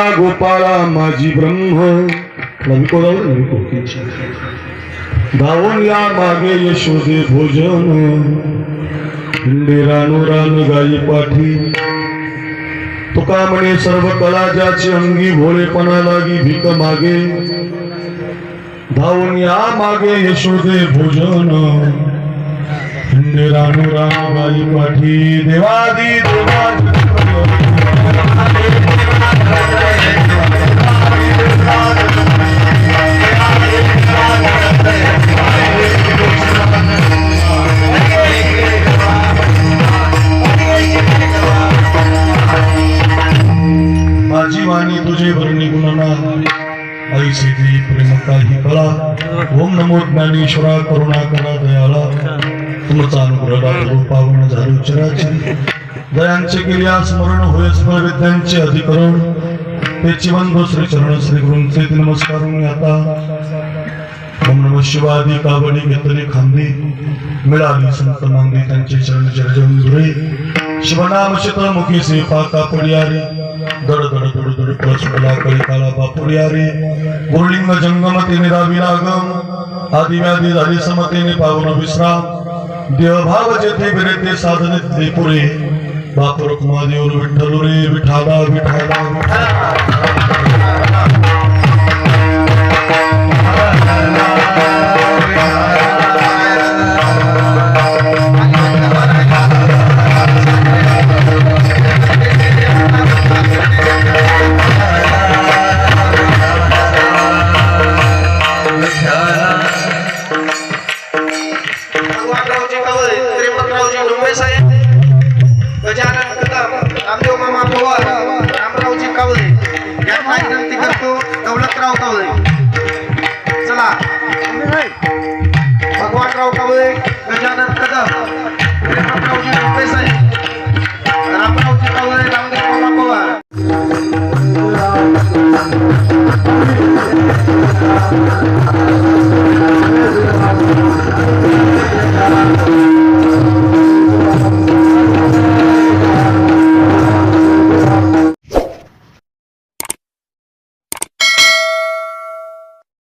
गोपाळा माझी ब्रह्म। धावून या मागे यशोदे भोजन। हिंडे रानू रान गाई पाठी। तुका म्हणे सर्व कला ज्याची अंगी भोळेपणा लागी भीक मागे। धावून या मागे यशोदे भोजन। हिंडे रानू रान गाई पाठी। देवादी देवादी। तुझे गुणना आई सीधी प्रेम काही कला ओम नमो ज्ञानेश्वरा करुणा कला दयाला. तुमचा अनुग्रह लागलो पावन झालो चराची. दयांचे केल्या स्मरण होय स्मरविद्यांचे अधिकरण. ते बंधू श्री चरण श्री गुरूंचे नमस्कार आता. ओम नम शिवादी कावडी घेतले खांदी. मिळाली संत मांगी त्यांचे चरण चरण दुरे शिवनाम शीतळ मुखी से पाका पडियारी दड दड दड दड पळसुडला कलिकाला बापुरियारी गुरुलिंग जंगम ते निरावी रागम आदि व्याधी झाली समतेने पावन विश्राम देवभाव जेथे बिरे ते साधने ते पुरे बाप रुक्मादेव विठ्ठल भगवानरावजी कवळे त्र्यंबकरावजी डोंबे साहेब गजानन कदम रामदेव मामा पवार रामरावजी कवळे यांना विनंती करतो दौलतराव कवळे चला भगवानराव कवळे गजानन कदम त्र्यंबकरावजी डोंबळे साहेब रामरावजी कवळे रामदेव मामा पवार